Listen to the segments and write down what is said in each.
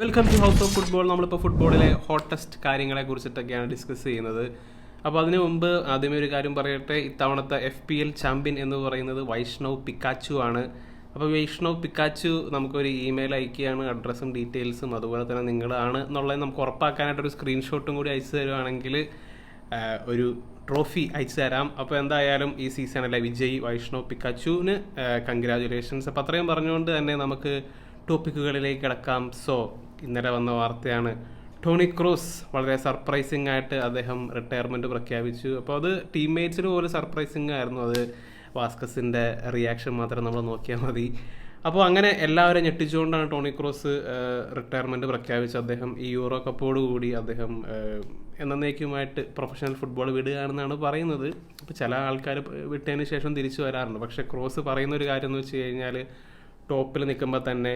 Welcome to house of football നമ്മളിപ്പോൾ ഫുട്ബോളിലെ hottest കാര്യങ്ങളെ കുറിച്ചിട്ടൊക്കെയാണ് ഡിസ്കസ് ചെയ്യുന്നത്. അപ്പോൾ അതിനു മുമ്പ് ആദ്യമേ ഒരു കാര്യം പറയട്ടെ. ഇത്തവണത്തെ എഫ് പി എൽ ചാമ്പ്യൻ എന്ന് പറയുന്നത് വൈഷ്ണവ് പിക്കാച്ചു ആണ്. അപ്പോൾ വൈഷ്ണവ് പിക്കാച്ചു നമുക്കൊരു ഇമെയിൽ അയക്കുകയാണ്. അഡ്രസ്സും ഡീറ്റെയിൽസും അതുപോലെ തന്നെ നിങ്ങളാണ് എന്നുള്ളത് നമുക്ക് ഉറപ്പാക്കാനായിട്ടൊരു സ്ക്രീൻഷോട്ടും കൂടി അയച്ചു തരുവാണെങ്കിൽ ഒരു ട്രോഫി അയച്ചു തരാം. അപ്പോൾ എന്തായാലും ഈ സീസണിലെ വിജയ് വൈഷ്ണവ് പിക്കാച്ചുവിന് കൺഗ്രാജുലേഷൻസ് അപ്പോൾ അത്രയും പറഞ്ഞുകൊണ്ട് തന്നെ നമുക്ക് ടോപ്പിക്കുകളിലേക്ക് കിടക്കാം. സോ ഇന്നലെ വന്ന വാർത്തയാണ്. ടോണി ക്രൂസ് വളരെ സർപ്രൈസിംഗ് ആയിട്ട് അദ്ദേഹം റിട്ടയർമെന്റ് പ്രഖ്യാപിച്ചു. അപ്പോൾ അത് ടീംമേറ്റ്സിന് പോലും സർപ്രൈസിംഗ് ആയിരുന്നു. അത് വാസ്കസിന്റെ റിയാക്ഷൻ മാത്രം നമ്മൾ നോക്കിയാൽ മതി. അപ്പോൾ അങ്ങനെ എല്ലാവരും ഞെട്ടിച്ചുകൊണ്ടാണ് ടോണി ക്രോസ് റിട്ടയർമെന്റ് പ്രഖ്യാപിച്ചത്. അദ്ദേഹം ഈ യൂറോ കപ്പോട് കൂടി അദ്ദേഹം എന്നേക്കുമായിട്ട് പ്രൊഫഷണൽ ഫുട്ബോൾ വിടുകയാണെന്നാണ് പറയുന്നത്. അപ്പോൾ ചില ആൾക്കാർ വിട്ടതിന് ശേഷം തിരിച്ചു വരാറുണ്ട്. പക്ഷേ ക്രോസ് പറയുന്ന ഒരു കാര്യം എന്ന് വെച്ച് കഴിഞ്ഞാൽ ടോപ്പിൽ നിൽക്കുമ്പോൾ തന്നെ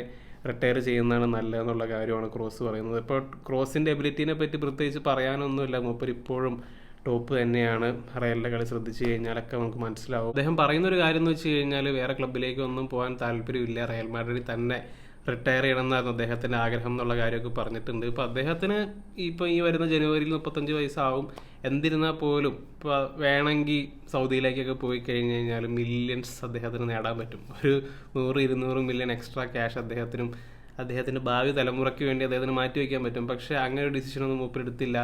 റിട്ടയർ ചെയ്യുന്നതാണ് നല്ലതെന്നുള്ള കാര്യമാണ് ക്രോസ് പറയുന്നത്. ഇപ്പോൾ ക്രോസിന്റെ എബിലിറ്റിനെ പറ്റി പ്രത്യേകിച്ച് പറയാനൊന്നുമില്ല. മൂപ്പർ ഇപ്പോഴും ടോപ്പ് തന്നെയാണ്. റയലിന്റെ കളി ശ്രദ്ധിച്ചു കഴിഞ്ഞാലൊക്കെ നമുക്ക് മനസ്സിലാവും. അദ്ദേഹം പറയുന്ന ഒരു കാര്യം എന്ന് വെച്ച് കഴിഞ്ഞാൽ വേറെ ക്ലബിലേക്കൊന്നും പോകാൻ താല്പര്യമില്ല. റയൽ മാഡ്രിഡിൽ തന്നെ റിട്ടയർ ചെയ്യണമെന്നായിരുന്നു അദ്ദേഹത്തിന്റെ ആഗ്രഹം എന്നുള്ള കാര്യമൊക്കെ പറഞ്ഞിട്ടുണ്ട്. ഇപ്പോൾ അദ്ദേഹത്തിന് ഇപ്പോൾ ഈ വരുന്ന ജനുവരിയിൽ മുപ്പത്തഞ്ച് വയസ്സാവും. എന്തിരുന്നാൽ പോലും ഇപ്പോൾ വേണമെങ്കിൽ സൗദിയിലേക്കൊക്കെ പോയി കഴിഞ്ഞ് കഴിഞ്ഞാൽ മില്യൺസ് അദ്ദേഹത്തിന് നേടാൻ പറ്റും. ഒരു നൂറ് ഇരുന്നൂറ് മില്യൺ എക്സ്ട്രാ ക്യാഷ് അദ്ദേഹത്തിനും അദ്ദേഹത്തിന്റെ ഭാവി തലമുറയ്ക്ക് വേണ്ടി അദ്ദേഹത്തിന് മാറ്റി വയ്ക്കാൻ പറ്റും. പക്ഷേ അങ്ങനെ ഒരു ഡിസിഷനൊന്നും മൂപ്പരെടുത്തില്ല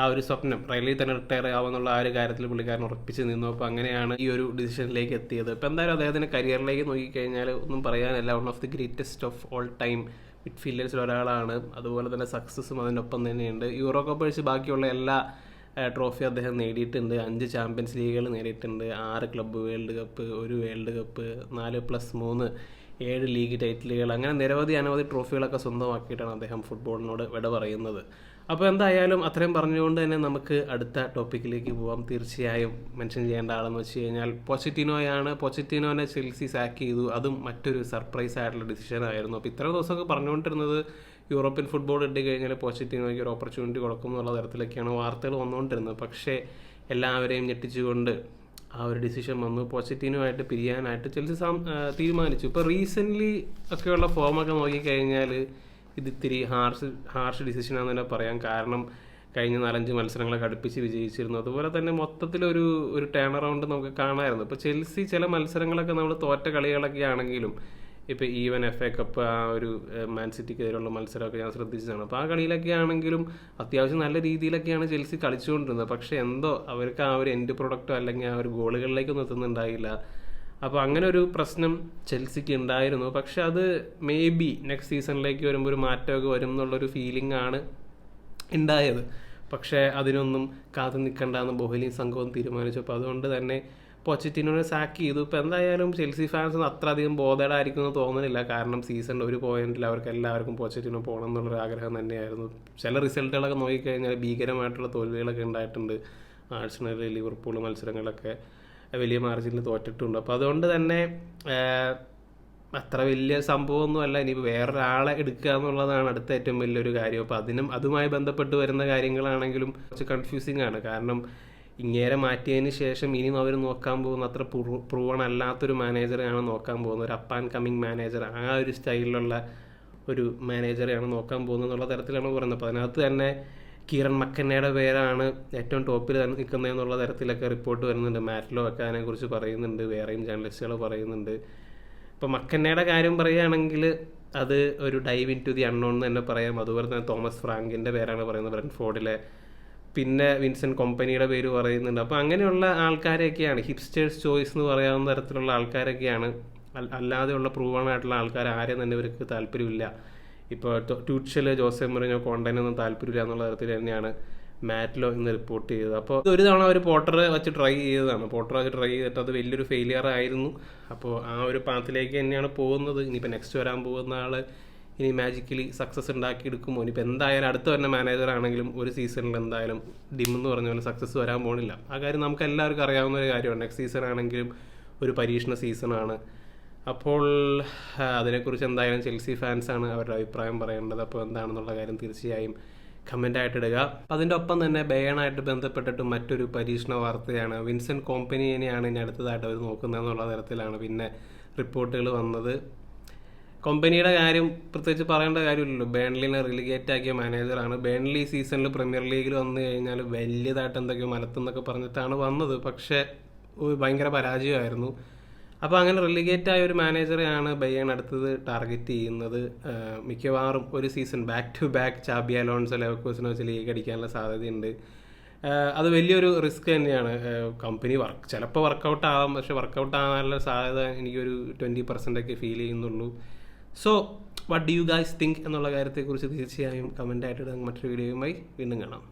ആ ഒരു സ്വപ്നം റെയിലിൽ തന്നെ റിട്ടയർ ആവാന്നുള്ള ആ ഒരു കാര്യത്തിൽ പുള്ളിക്കാരൻ ഉറപ്പിച്ച് നിന്നു. അപ്പോൾ അങ്ങനെയാണ് ഈ ഒരു ഡിസിഷനിലേക്ക് എത്തിയത്. ഇപ്പോൾ എന്തായാലും അദ്ദേഹത്തിന്റെ കരിയറിലേക്ക് നോക്കിക്കഴിഞ്ഞാൽ ഒന്നും പറയാനല്ല. One of the greatest of all time മിഡ്ഫീൽഡേഴ്സിൽ ഒരാളാണ്. അതുപോലെ തന്നെ സക്സസ്സും അതിനൊപ്പം തന്നെയുണ്ട്. യൂറോ കപ്പ് ഒഴിച്ച് ബാക്കിയുള്ള എല്ലാ ട്രോഫി അദ്ദേഹം നേടിയിട്ടുണ്ട്. അഞ്ച് ചാമ്പ്യൻസ് ലീഗുകൾ നേടിയിട്ടുണ്ട്. ആറ് ക്ലബ്ബ് വേൾഡ് കപ്പ് ഒരു വേൾഡ് കപ്പ് നാല് പ്ലസ് മൂന്ന് ഏഴ് ലീഗ് ടൈറ്റിലുകൾ അങ്ങനെ നിരവധി അനവധി ട്രോഫികളൊക്കെ സ്വന്തമാക്കിയിട്ടാണ് അദ്ദേഹം ഫുട്ബോളിനോട് വിട പറയുന്നത്. അപ്പോൾ എന്തായാലും അത്രയും പറഞ്ഞുകൊണ്ട് തന്നെ നമുക്ക് അടുത്ത ടോപ്പിക്കിലേക്ക് പോവാം. തീർച്ചയായും മെൻഷൻ ചെയ്യേണ്ട ആളെന്ന് വെച്ച് കഴിഞ്ഞാൽ പോസിറ്റീനോയാണ് പോസിറ്റീനോനെ ചെൽസി സാക്ക് ചെയ്തു. അതും മറ്റൊരു സർപ്രൈസ് ആയിട്ടുള്ള ഡിസിഷൻ ആയിരുന്നു. അപ്പോൾ ഇത്ര ദിവസമൊക്കെ പറഞ്ഞുകൊണ്ടിരുന്നത് യൂറോപ്യൻ ഫുട്ബോൾ ഇട്ട് കഴിഞ്ഞാൽ പോസിറ്റീനോയ്ക്ക് ഒരു ഓപ്പർച്യൂണിറ്റി കൊടുക്കും എന്നുള്ള തരത്തിലൊക്കെയാണ് വാർത്തകൾ വന്നുകൊണ്ടിരുന്നത്. പക്ഷേ എല്ലാവരെയും ഞെട്ടിച്ചുകൊണ്ട് ആ ഒരു ഡിസിഷൻ വന്നു. പോസിറ്റീവുമായിട്ട് പിരിയാനായിട്ട് ചെൽസി തീരുമാനിച്ചു. ഇപ്പോൾ റീസെന്റ്ലി ഒക്കെയുള്ള ഫോമൊക്കെ നോക്കിക്കഴിഞ്ഞാൽ ഇത് ഇത്തിരി ഹാർഷ് ഹാർഷ് ഡിസിഷനാണെന്ന് തന്നെ പറയാം. കാരണം കഴിഞ്ഞ നാലഞ്ച് മത്സരങ്ങളൊക്കെ അടുപ്പിച്ച് വിജയിച്ചിരുന്നു. അതുപോലെ തന്നെ മൊത്തത്തിലൊരു ഒരു ടേൺ അറൗണ്ട് നമുക്ക് കാണാമായിരുന്നു. ഇപ്പോൾ ചെൽസി ചില മത്സരങ്ങളൊക്കെ നമ്മൾ തോറ്റ കളികളൊക്കെ ആണെങ്കിലും ഇപ്പോൾ ഈവൻ എഫ് എ കപ്പ് ആ ഒരു മാൻ സിറ്റിക്കെതിരെയുള്ള മത്സരമൊക്കെ ഞാൻ ശ്രദ്ധിച്ചതാണ്. അപ്പോൾ ആ കളിയിലൊക്കെ ആണെങ്കിലും അത്യാവശ്യം നല്ല രീതിയിലൊക്കെയാണ് ചെൽസി കളിച്ചുകൊണ്ടിരുന്നത്. പക്ഷേ എന്തോ അവർക്ക് ആ ഒരു എൻഡ് പ്രൊഡക്റ്റോ അല്ലെങ്കിൽ ആ ഒരു ഗോളുകളിലേക്കൊന്നും എത്തുന്നുണ്ടായില്ല. അപ്പോൾ അങ്ങനെ ഒരു പ്രശ്നം ചെൽസിക്ക് ഉണ്ടായിരുന്നു. പക്ഷെ അത് മേ ബി നെക്സ്റ്റ് സീസണിലേക്ക് വരുമ്പോൾ ഒരു മാറ്റമൊക്കെ വരും എന്നുള്ളൊരു ഫീലിംഗ് ആണ് ഉണ്ടായത് പക്ഷേ അതിനൊന്നും കാത്തു നിൽക്കണ്ടെന്ന് ബൊഹലി സംഘവും തീരുമാനിച്ചു. അപ്പോൾ അതുകൊണ്ട് തന്നെ പൊച്ചിറ്റിനോനെ സാക്ക് ചെയ്തു. ഇപ്പോൾ എന്തായാലും ചെൽസി ഫാൻസ് അത്ര അധികം ബോധേഡായിരിക്കും എന്ന് തോന്നുന്നില്ല കാരണം സീസണിൽ ഒരു പോയിന്റിൽ അവർക്ക് എല്ലാവർക്കും പൊച്ചിറ്റിനോ പോകണം എന്നുള്ളൊരു ആഗ്രഹം തന്നെയായിരുന്നു. ചില റിസൾട്ടുകളൊക്കെ നോക്കിക്കഴിഞ്ഞാൽ ഭീകരമായിട്ടുള്ള തോൽവികളൊക്കെ ഉണ്ടായിട്ടുണ്ട്. ആഴ്സണൽ ലിവർപൂൾ മത്സരങ്ങളൊക്കെ. വലിയ മാർജിനിൽ തോറ്റിട്ടുണ്ട്. അപ്പോൾ അതുകൊണ്ട് തന്നെ അത്ര വലിയ സംഭവമൊന്നുമല്ല. ഇനിയിപ്പോൾ വേറൊരാളെ എടുക്കുക എന്നുള്ളതാണ് അടുത്ത ഏറ്റവും വലിയൊരു കാര്യം. അപ്പോൾ അതിനും അതുമായി ബന്ധപ്പെട്ട് വരുന്ന കാര്യങ്ങളാണെങ്കിലും കുറച്ച് കൺഫ്യൂസിങ് ആണ്. കാരണം ഇങ്ങേരെ മാറ്റിയതിന് ശേഷം ഇനിയും അവർ നോക്കാൻ പോകുന്ന അത്ര പ്രൂവൺ അല്ലാത്തൊരു മാനേജറെയാണ് നോക്കാൻ പോകുന്നത്. ഒരു അപ്പ് ആൻഡ് കമ്മിങ് മാനേജർ ആ ഒരു സ്റ്റൈലിലുള്ള ഒരു മാനേജറെയാണ് നോക്കാൻ പോകുന്നത് എന്നുള്ള തരത്തിലാണ് പറയുന്നത്. അപ്പോൾ അതിനകത്ത് തന്നെ കീറൻ മക്കന്നയുടെ പേരാണ് ഏറ്റവും ടോപ്പിൽ നിൽക്കുന്നത് എന്നുള്ള തരത്തിലൊക്കെ റിപ്പോർട്ട് വരുന്നുണ്ട്. മാറ്റിലോ ഒക്കെ അതിനെക്കുറിച്ച് പറയുന്നുണ്ട്. വേറെയും ജേർണലിസ്റ്റുകൾ പറയുന്നുണ്ട്. ഇപ്പോൾ മക്കന്നയുടെ കാര്യം പറയുകയാണെങ്കിൽ അത് ഒരു dive into the unknown എന്ന് തന്നെ പറയാം. അതുപോലെ തന്നെ തോമസ് ഫ്രാങ്കിന്റെ പേരാണ് പറയുന്നത് ബ്രൻഫോർഡിലെ. പിന്നെ വിൻസെന്റ് കമ്പനിയുടെ പേര് പറയുന്നുണ്ട്. അപ്പോൾ അങ്ങനെയുള്ള ആൾക്കാരെയൊക്കെയാണ് ഹിപ്സ്റ്റേഴ്സ് ചോയ്സ് എന്ന് പറയാവുന്ന തരത്തിലുള്ള ആൾക്കാരൊക്കെയാണ്. അല്ലാതെയുള്ള പ്രൂവണായിട്ടുള്ള ആൾക്കാർ ആരെയും തന്നെ ഇവർക്ക് താല്പര്യമില്ല. ഇപ്പോൾ ട്യൂച്ചൽ ജോസെ മറിഞ്ഞോ കോണ്ടൈനൊന്നും താല്പര്യമില്ല എന്നുള്ള തരത്തിൽ തന്നെയാണ് മാറ്റിലോ ഇന്ന് റിപ്പോർട്ട് ചെയ്തത്. അപ്പോൾ ഒരു തവണ ഒരു പോട്ടർ വെച്ച് ട്രൈ ചെയ്തതാണ്. പോട്ടർ വെച്ച് ട്രൈ ചെയ്തിട്ട് അത് വലിയൊരു ഫെയിലിയർ ആയിരുന്നു. അപ്പോൾ ആ ഒരു പാത്തിലേക്ക് തന്നെയാണ് പോകുന്നത്. ഇനിയിപ്പോൾ നെക്സ്റ്റ് വരാൻ പോകുന്ന ആൾ ഇനി മാജിക്കലി സക്സസ് ഉണ്ടാക്കി എടുക്കുമ്പോൾ ഇനിയിപ്പോൾ എന്തായാലും അടുത്ത വരുന്ന മാനേജർ ആണെങ്കിലും ഒരു സീസണിൽ എന്തായാലും ഡിം എന്ന് പറഞ്ഞ പോലെ സക്സസ് വരാൻ പോണില്ല. ആ കാര്യം നമുക്ക് എല്ലാവർക്കും അറിയാവുന്ന ഒരു കാര്യമാണ്. നെക്സ്റ്റ് സീസൺ ആണെങ്കിലും ഒരു പരീക്ഷണ സീസണാണ് അപ്പോൾ അതിനെക്കുറിച്ച് എന്തായാലും ചെൽസി ഫാൻസാണ് അവരുടെ അഭിപ്രായം പറയേണ്ടത്. അപ്പോൾ എന്താണെന്നുള്ള കാര്യം തീർച്ചയായും കമന്റ് ആയിട്ട് ഇടുക അതിന്റെ ഒപ്പം തന്നെ ബേണായിട്ട് ബന്ധപ്പെട്ടിട്ട് മറ്റൊരു പരീക്ഷണ വാർത്തയാണ്. വിൻസെന്റ് കോമ്പനിയെയാണ് ഇനി അടുത്തതായിട്ട് അവർ നോക്കുന്നത് എന്നുള്ള തരത്തിലാണ് പിന്നെ റിപ്പോർട്ടുകൾ വന്നത്. കമ്പനിയുടെ കാര്യം പ്രത്യേകിച്ച് പറയേണ്ട കാര്യമില്ലല്ലോ. ബേൺലിനെ റിലിഗേറ്റ് ആക്കിയ മാനേജറാണ്. ബേൺലി സീസണിൽ പ്രീമിയർ ലീഗിൽ വന്നു കഴിഞ്ഞാൽ വലിയതായിട്ട് എന്തൊക്കെയോ മലത്തെന്നൊക്കെ പറഞ്ഞിട്ടാണ് വന്നത്. പക്ഷേ ഭയങ്കര പരാജയമായിരുന്നു. അപ്പോൾ അങ്ങനെ റിലിഗേറ്റ് ആയ ഒരു മാനേജറെയാണ് ബയ്യൺ അടുത്തത് ടാർഗറ്റ് ചെയ്യുന്നത്. മിക്കവാറും ഒരു season back to back Xabi Alonso ലെവക്കോസിനോ വെച്ച് ലീഗ് അടിക്കാനുള്ള സാധ്യതയുണ്ട്. അത് വലിയൊരു റിസ്ക് തന്നെയാണ്. കമ്പനി വർക്ക് ചിലപ്പോൾ വർക്കൗട്ട് ആവാം. പക്ഷെ വർക്കൗട്ട് ആവാനുള്ള സാധ്യത എനിക്കൊരു ട്വന്റി പെർസെന്റ് ഒക്കെ ഫീൽ ചെയ്യുന്നുള്ളൂ. So what do you guys think എന്നുള്ള കാര്യത്തെക്കുറിച്ച് തീർച്ചയായും കമന്റ് ആയിട്ട് ഇടാം. മറ്റൊരു വീഡിയോയുമായി വീണ്ടും കാണാം.